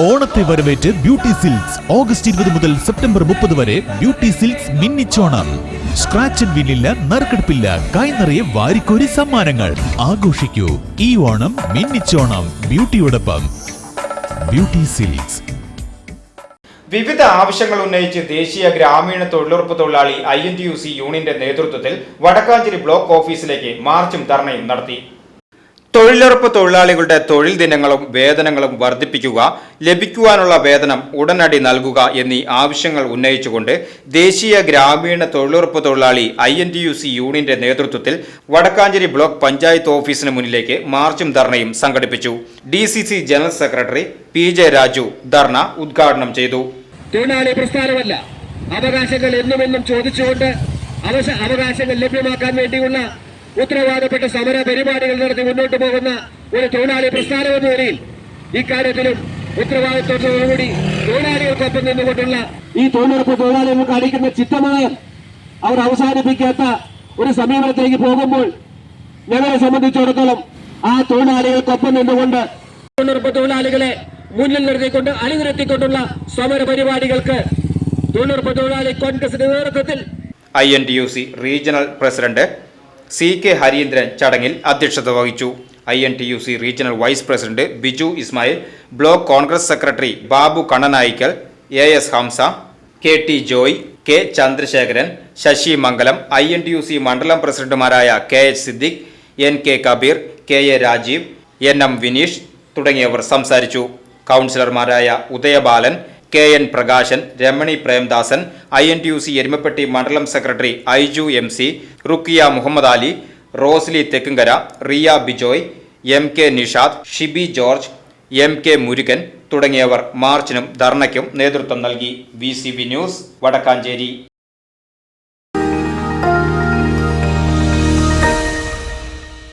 ഓണത്തെ വരവേറ്റ് beauty silks. August ഇരുപത് മുതൽ സെപ്റ്റംബർ മുപ്പത് വരെ ബ്യൂട്ടി സിൽക്സ് മിന്നിച്ചോണം. സ്ക്രാച്ച് ആൻഡ് വിന്നില്ല നറുക്കെടുപ്പില്ല. കൈനിറയെ വാരിക്കോരി സമ്മാനങ്ങൾ. ആഘോഷിക്കൂ. ഈ ഓണം മിന്നിച്ചോണം. ബ്യൂട്ടിയോടൊപ്പം. Beauty silks. വിവിധ ആവശ്യങ്ങൾ ഉന്നയിച്ച് ദേശീയ ഗ്രാമീണ തൊഴിലുറപ്പ് തൊഴിലാളി I N T U C യൂണിയന്റെ നേതൃത്വത്തിൽ വടക്കാഞ്ചേരി ബ്ലോക്ക് ഓഫീസിലേക്ക് മാർച്ചും ധർണയും നടത്തി. തൊഴിലുറപ്പ് തൊഴിലാളികളുടെ തൊഴിൽ ദിനങ്ങളും വേതനങ്ങളും വർദ്ധിപ്പിക്കുക ലഭിക്കുവാനുള്ള വേതനം ഉടനടി നൽകുക എന്നീ ആവശ്യങ്ങൾ ഉന്നയിച്ചുകൊണ്ട് ദേശീയ ഗ്രാമീണ തൊഴിലുറപ്പ് തൊഴിലാളി I N T U C യൂണിയന്റെ നേതൃത്വത്തിൽ വടക്കാഞ്ചേരി ബ്ലോക്ക് പഞ്ചായത്ത് ഓഫീസിന് മുന്നിലേക്ക് മാർച്ചും ധർണയും സംഘടിപ്പിച്ചു. D general secretary P J Raju dharna ഉദ്ഘാടനം ചെയ്തു. തൊഴിലാളി പ്രസ്ഥാനമല്ല. അവകാശങ്ങൾ എന്നുമെന്നും ചോദിച്ചുകൊണ്ട് അവകാശങ്ങൾ ലഭ്യമാക്കാൻ വേണ്ടിയുള്ള ഉത്തരവാദപ്പെട്ട സമര പരിപാടികൾ നടത്തി മുന്നോട്ട് പോകുന്ന ഒരു തൊഴിലാളി പ്രസ്ഥാനം എന്ന നിലയിൽ ഇക്കാര്യത്തിലും ഉത്തരവാദിത്വത്തോടുകൂടി തൊഴിലാളികൾക്കൊപ്പം നിന്നുകൊണ്ടുള്ള ഈ തൊഴിലുറപ്പ് തൊഴിലാളികൾ കാണിക്കുന്ന ചിത്തമായ അവർ അവസാനിപ്പിക്കാത്ത ഒരു സമീപനത്തിലേക്ക് പോകുമ്പോൾ ഞങ്ങളെ സംബന്ധിച്ചിടത്തോളം ആ തൊഴിലാളികൾക്കൊപ്പം നിന്നുകൊണ്ട് തൊഴിലുറപ്പ് തൊഴിലാളികളെ മുന്നിൽ നിർത്തിക്കൊണ്ട് അണിനിരത്തിക്കൊണ്ടുള്ള സമര പരിപാടികൾക്ക് തൊഴിലുറപ്പ് തൊഴിലാളി കോൺഗ്രസിന്റെ നേതൃത്വത്തിൽ I N T U C regional president C K Harindran ചടങ്ങിൽ അധ്യക്ഷത വഹിച്ചു. I N T U C regional vice president Biju Ismail block Congress secretary Babu Kannanayikkal A S Hamsa K T Joy K Chandrasekharan Sasi Mangalam I N T U C മണ്ഡലം പ്രസിഡന്റുമാരായ K H Siddique N K Kabeer K A Rajeev N M Vineesh തുടങ്ങിയവർ സംസാരിച്ചു. കൗൺസിലർമാരായ Udayabalan K N Prakashan Ramani Premdasan I N T U C Erumapetty മണ്ഡലം secretary Aiju M C Rukkiya Muhammad Ali Rosly Thekkumkara Riya Bijoy M K Nishad Shibi George M K Murukan തുടങ്ങിയവർ മാർച്ചിനും ധർണയ്ക്കും നേതൃത്വം നൽകി. V news Vadakkanchery.